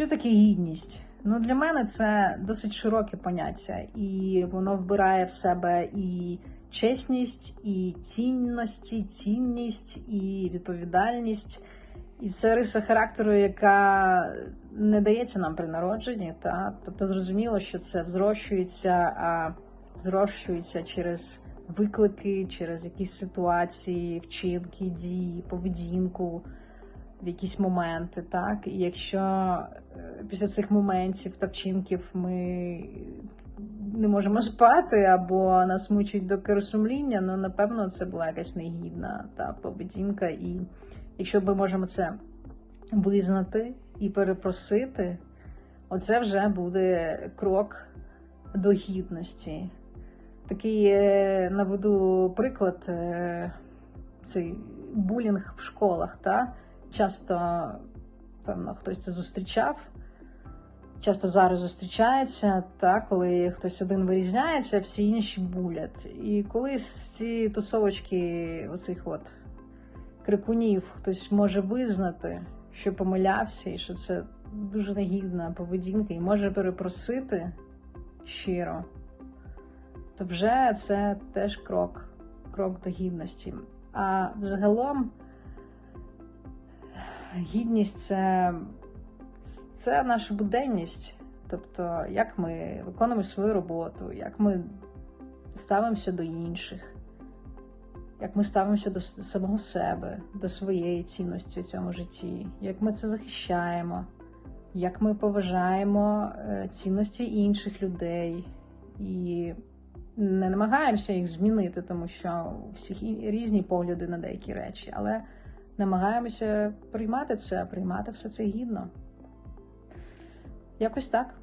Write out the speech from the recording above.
Що таке гідність? Ну, для мене це досить широке поняття, і воно вбирає в себе і чесність, і цінності, цінність, і відповідальність. І це риса характеру, яка не дається нам при народженні. Та? Тобто зрозуміло, що це взрощується, а зрощується через виклики, через якісь ситуації, вчинки, дії, поведінку в якісь моменти, так? І якщо е, після цих моментів та вчинків ми не можемо спати, або нас мучить до керосумління, ну напевно це була якась негідна та поведінка. І якщо ми можемо це визнати і перепросити, оце вже буде крок до гідності. Такий наведу приклад, е, цей булінг в школах, та? Часто, певно, хтось це зустрічав. Часто зараз зустрічається, та, коли хтось один вирізняється, а всі інші булять. І коли з ці тусовочки оцих от крикунів хтось може визнати, що помилявся, і що це дуже негідна поведінка, і може перепросити щиро, то вже це теж крок, крок до гідності. А взагалом гідність це, це наша буденність. Тобто, як ми виконуємо свою роботу, як ми ставимося до інших, як ми ставимося до самого себе, до своєї цінності у цьому житті, як ми це захищаємо, як ми поважаємо е, цінності інших людей і не намагаємося їх змінити, тому що у всіх різні погляди на деякі речі, але намагаємося приймати це, приймати все це гідно. Якось так.